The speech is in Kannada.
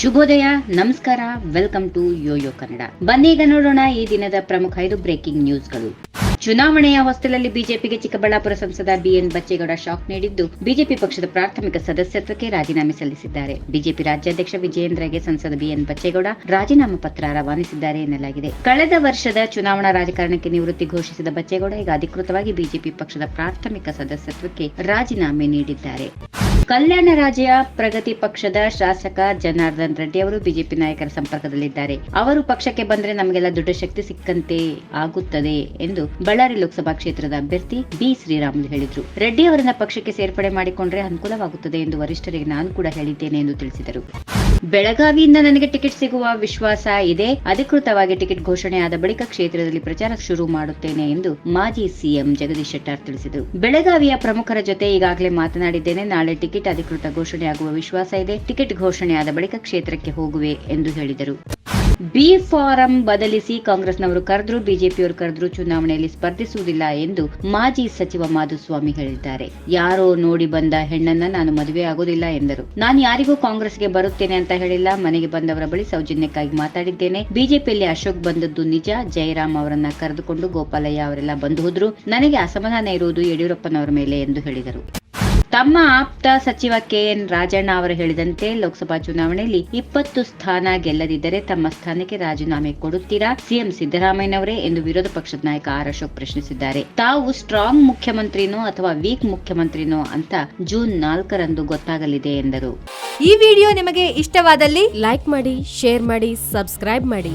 ಶುಭೋದಯ, ನಮಸ್ಕಾರ ವೆಲ್ಕಮ್ ಟು ಯೋಯೋ ಕನ್ನಡ ಬನ್ನೀಗ ನೋಡೋಣ ಈ ದಿನದ ಪ್ರಮುಖ ಐದು ಬ್ರೇಕಿಂಗ್ ನ್ಯೂಸ್ಗಳು ಚುನಾವಣೆಯ ಹೊಸ್ತಿಲಲ್ಲಿ ಬಿಜೆಪಿಗೆ ಚಿಕ್ಕಬಳ್ಳಾಪುರ ಸಂಸದ ಬಿಎನ್ ಬಚ್ಚೇಗೌಡ ಶಾಕ್ ನೀಡಿದ್ದು, ಬಿಜೆಪಿ ಪಕ್ಷದ ಪ್ರಾಥಮಿಕ ಸದಸ್ಯತ್ವಕ್ಕೆ ರಾಜೀನಾಮೆ ಸಲ್ಲಿಸಿದ್ದಾರೆ. ಬಿಜೆಪಿ ರಾಜ್ಯಾಧ್ಯಕ್ಷ ವಿಜಯೇಂದ್ರಗೆ ಸಂಸದ ಬಿಎನ್ ಬಚ್ಚೇಗೌಡ ರಾಜೀನಾಮೆ ಪತ್ರ ರವಾನಿಸಿದ್ದಾರೆ ಎನ್ನಲಾಗಿದೆ. ಕಳೆದ ವರ್ಷದ ಚುನಾವಣಾ ರಾಜಕಾರಣಕ್ಕೆ ನಿವೃತ್ತಿ ಘೋಷಿಸಿದ ಬಚ್ಚೇಗೌಡ ಈಗ ಅಧಿಕೃತವಾಗಿ ಬಿಜೆಪಿ ಪಕ್ಷದ ಪ್ರಾಥಮಿಕ ಸದಸ್ಯತ್ವಕ್ಕೆ ರಾಜೀನಾಮೆ ನೀಡಿದ್ದಾರೆ. ಕಲ್ಯಾಣ ರಾಜ್ಯ ಪ್ರಗತಿ ಪಕ್ಷದ ಶಾಸಕ ಜನಾರ್ದನ್ ರೆಡ್ಡಿ ಅವರು ಬಿಜೆಪಿ ನಾಯಕರ ಸಂಪರ್ಕದಲ್ಲಿದ್ದಾರೆ. ಅವರು ಪಕ್ಷಕ್ಕೆ ಬಂದ್ರೆ ನಮಗೆಲ್ಲ ದೊಡ್ಡ ಶಕ್ತಿ ಸಿಕ್ಕಂತೆ ಆಗುತ್ತದೆ ಎಂದು ಬಳ್ಳಾರಿ ಲೋಕಸಭಾ ಕ್ಷೇತ್ರದ ಅಭ್ಯರ್ಥಿ ಬಿ ಶ್ರೀರಾಮುಲು ಹೇಳಿದ್ರು. ರೆಡ್ಡಿ ಅವರನ್ನ ಪಕ್ಷಕ್ಕೆ ಸೇರ್ಪಡೆ ಮಾಡಿಕೊಂಡ್ರೆ ಅನುಕೂಲವಾಗುತ್ತದೆ ಎಂದು ವರಿಷ್ಠರಿಗೆ ನಾನು ಕೂಡ ಹೇಳಿದ್ದೇನೆ ಎಂದು ತಿಳಿಸಿದರು. ಬೆಳಗಾವಿಯಿಂದ ನನಗೆ ಟಿಕೆಟ್ ಸಿಗುವ ವಿಶ್ವಾಸ ಇದೆ. ಅಧಿಕೃತವಾಗಿ ಟಿಕೆಟ್ ಘೋಷಣೆ ಆದ ಬಳಿಕ ಕ್ಷೇತ್ರದಲ್ಲಿ ಪ್ರಚಾರ ಶುರು ಮಾಡುತ್ತೇನೆ ಎಂದು ಮಾಜಿ ಸಿಎಂ ಜಗದೀಶ್ ಶೆಟ್ಟಾರ್ ತಿಳಿಸಿದರು. ಬೆಳಗಾವಿಯ ಪ್ರಮುಖರ ಜೊತೆ ಈಗಾಗಲೇ ಮಾತನಾಡಿದ್ದೇನೆ. ನಾಳೆ ಟಿಕೆಟ್ ಅಧಿಕೃತ ಘೋಷಣೆಯಾಗುವ ವಿಶ್ವಾಸ ಇದೆ. ಟಿಕೆಟ್ ಘೋಷಣೆಯಾದ ಬಳಿಕ ಕ್ಷೇತ್ರಕ್ಕೆ ಹೋಗುವೆ ಎಂದು ಹೇಳಿದರು. ಬಿ ಫಾರಂ ಬದಲಿಸಿ ಕಾಂಗ್ರೆಸ್ನವರು ಕರೆದ್ರು, ಬಿಜೆಪಿಯವರು ಕರೆದ್ರು ಚುನಾವಣೆಯಲ್ಲಿ ಸ್ಪರ್ಧಿಸುವುದಿಲ್ಲ ಎಂದು ಮಾಜಿ ಸಚಿವ ಮಾಧುಸ್ವಾಮಿ ಹೇಳಿದ್ದಾರೆ. ಯಾರೋ ನೋಡಿ ಬಂದ ಹೆಣ್ಣನ್ನ ನಾನು ಮದುವೆ ಆಗೋದಿಲ್ಲ ಎಂದರು. ನಾನು ಯಾರಿಗೂ ಕಾಂಗ್ರೆಸ್ಗೆ ಬರುತ್ತೇನೆ ಅಂತ ಹೇಳಿಲ್ಲ. ಮನೆಗೆ ಬಂದವರ ಬಳಿ ಸೌಜನ್ಯಕ್ಕಾಗಿ ಮಾತಾಡಿದ್ದೇನೆ. ಬಿಜೆಪಿಯಲ್ಲಿ ಅಶೋಕ್ ಬಂದದ್ದು ನಿಜ. ಜಯರಾಮ್ ಅವರನ್ನ ಕರೆದುಕೊಂಡು ಗೋಪಾಲಯ್ಯ ಅವರೆಲ್ಲ ಬಂದು ಹೋದ್ರು. ನನಗೆ ಅಸಮಾಧಾನ ಇರುವುದು ಯಡಿಯೂರಪ್ಪನವರ ಮೇಲೆ ಎಂದು ಹೇಳಿದರು. ತಮ್ಮ ಆಪ್ತ ಸಚಿವ ಕೆಎನ್ ರಾಜಣ್ಣ ಅವರು ಹೇಳಿದಂತೆ ಲೋಕಸಭಾ ಚುನಾವಣೆಯಲ್ಲಿ ಇಪ್ಪತ್ತು ಸ್ಥಾನ ಗೆಲ್ಲದಿದ್ದರೆ ತಮ್ಮ ಸ್ಥಾನಕ್ಕೆ ರಾಜೀನಾಮೆ ಕೊಡುತ್ತೀರಾ? ಸಿಎಂ ಸಿದ್ದರಾಮಯ್ಯನವರೇ ಎಂದು ವಿರೋಧ ಪಕ್ಷದ ನಾಯಕ ಆರ್ ಅಶೋಕ್ ಪ್ರಶ್ನಿಸಿದ್ದಾರೆ. ತಾವು ಸ್ಟ್ರಾಂಗ್ ಮುಖ್ಯಮಂತ್ರಿನೋ ಅಥವಾ ವೀಕ್ ಮುಖ್ಯಮಂತ್ರಿನೋ ಅಂತ ಜೂನ್ ನಾಲ್ಕರಂದು ಗೊತ್ತಾಗಲಿದೆ ಎಂದರು. ಈ ವಿಡಿಯೋ ನಿಮಗೆ ಇಷ್ಟವಾದಲ್ಲಿ ಲೈಕ್ ಮಾಡಿ, ಶೇರ್ ಮಾಡಿ, ಸಬ್ಸ್ಕ್ರೈಬ್ ಮಾಡಿ.